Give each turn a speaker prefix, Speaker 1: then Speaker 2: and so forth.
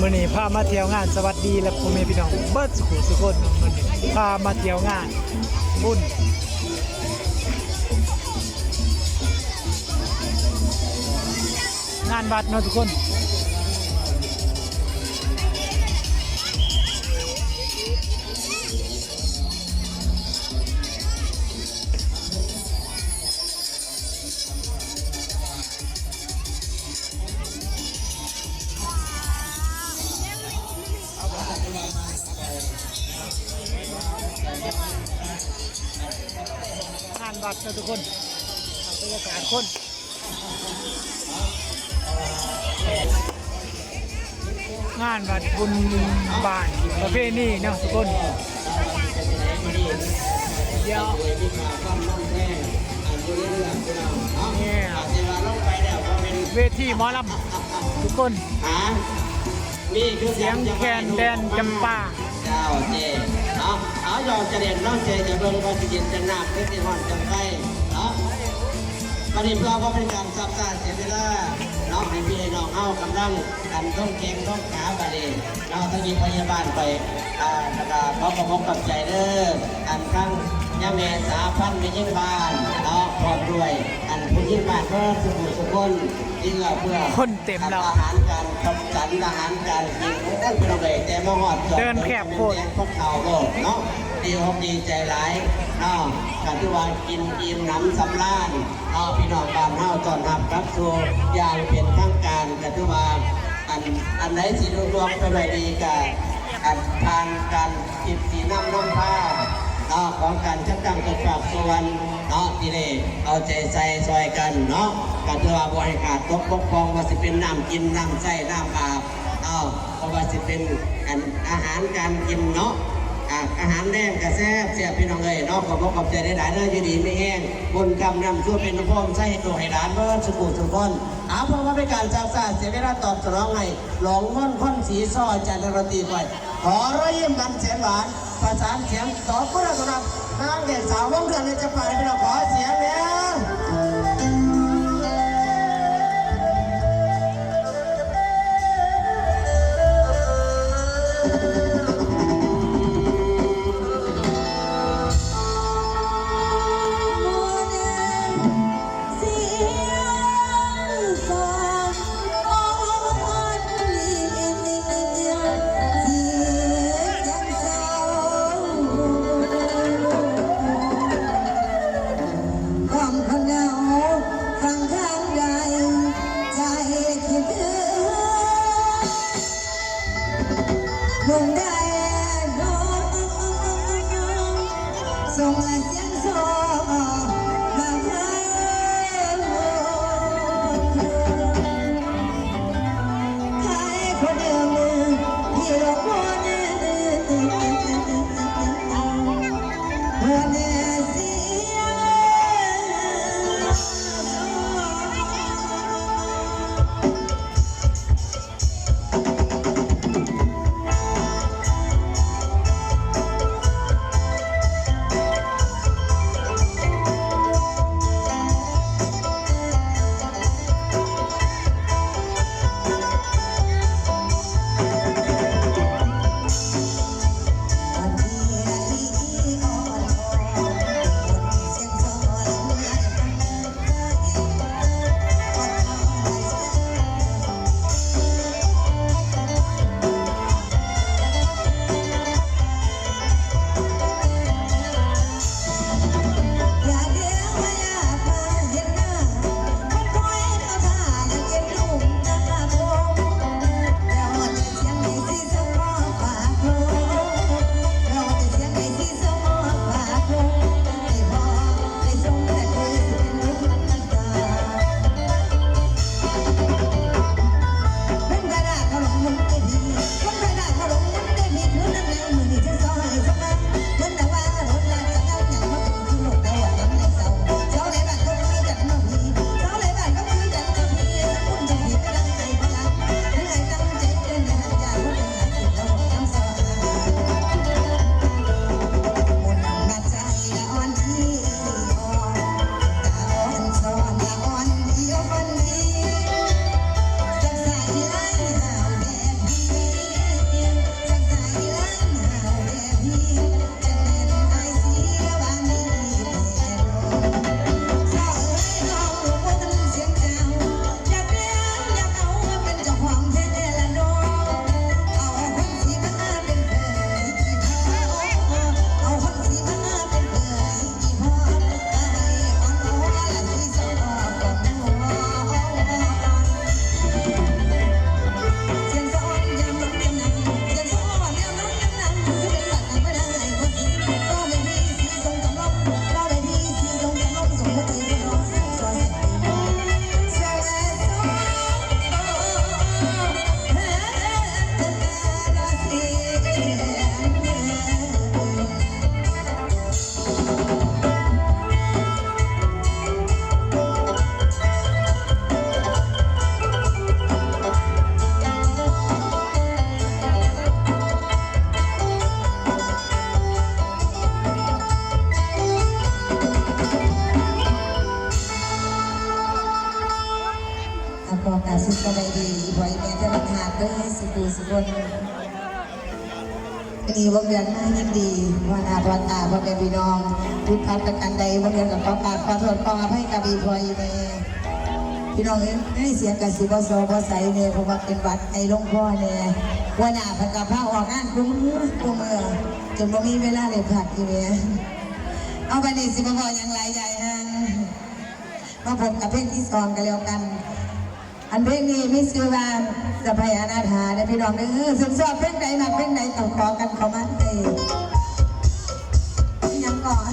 Speaker 1: มื่อนี้พามาเที่ยวงานสวัสดีและพ่อแม่พี่น้องเบิร์ดสุขุสุคนเนาะมื่อนี้พามาเที่ยวงานบุญงานวัดเนาะทุกคน วัดนะทุกคนบรรยากาศคนงานวัดบุญบ้านประเพณีเนะทุกคนเดี๋ยวเนี่ยเวทีหมอลำทุกคน
Speaker 2: นี่คือ
Speaker 1: เสียงแคนแดนจำปา
Speaker 2: เจ้าเจเนาะเอายอมจะเด่นน้องเจจะเบิ่งว่าสิเย็นจะหนักหรือสิฮ้อนจังไงเนาะประเด็นเพื่อว่าเป็นการซับซ้อนเสียเวลาเนาะให้พี่ให้น้องเฮากำลังกันต้องเก่งต้องขาบาดนี้เนาะต้องยิงพยาบาลไปอ่าแล้วก็ขอประมกับใจเด้ออันครั้งย่าแม่สาพันไม่ยิ่งบ้านเนาะ พร้อมด้วย อันผู้ยิ่งบ้านเพื่อสุขุสุขคนยิ่งเพื่อ
Speaker 1: คนเต็มแล้ว
Speaker 2: อาหารการกำจัดอาหารการกินโอ้ยเป็นอะไรแต่มาหอดจอ
Speaker 1: เดินแคบโคตร
Speaker 2: แดงพวกเขาโลกเนาะดีอกดีใจหลายเนาะการที่ว่ากินอิ่มหน้ำสำราญเนาะพี่น้องบ้านเฮาตอนรับรับสู่อย่างเป็นทางการการที่ว่าอันอันไหนสิรวมไปด้วยดีกับอันทานการกินสีน้ำน้ำผ้า เนาะของการชักตั้งตกปากส่วนเนาะที่นี่เอาใจใส่ซอยกันเนาะการที่ว่าบริการตกปกครองว่าสิเป็นน้ำกินน้ำใส่น้ำอาบเนาะเพราะว่าสิเป็นอันอาหารการกินเนาะอาหารแดงกระแซบเสียพี่น้องเลยนาะขอบขอบใจได้หลายๆเด้ออยู่ดีไม่แห้งบนกำนำช่วยเป็นน้ำพ่อมใส่ให้ตัวให้ร้านเบิร์ดสุขุสุขคนเอาเพราะว่าเป็นการจากสาเสียเวลาตอบสนองให้หลงม่อนค่อนสีซอจันทรตีไป ขอร้อยยิ้มกันเสียงหวาน ประสานเสียงสองคนละสำหรับนางเด็กสาววงเดือนในจังหวัดเป็นเราขอเสียงเนี่ย
Speaker 3: คว ส่งเสียงโซ่มา อีพอยแม่จะเป็นหาดเด้อสุกูสุคนอันนี้วงเดือนมายินดีว่านาพรตาพ่อแม่พี่น้องทุกพัดประกันใดวงเดือนกับขอกาบขอโทษขออภัยกับอีพอยแม่พี่น้องเอ้ยได้เสียงกับสิบโซบใสเนี่ยเพราะว่าเป็นวัดไอ้หลวงพ่อเนี่ยว่านาพันกับพระออกงานคุ้มมือคุ้มมือจนบ่มีเวลาเลยพักอีเมียเอาไปนี่สิบพออย่างไรใหญ่ฮะมาพบกับเพลงที่สองกันแล้วกัน อันเพลงนี้ไม่ซื้อว่าจะพยานาถาได้พี่น้องเด้อซึ่งชอบเพลงไหนมาเพลงไหนต้องขอกันเขามาเอ้ยยังก่อน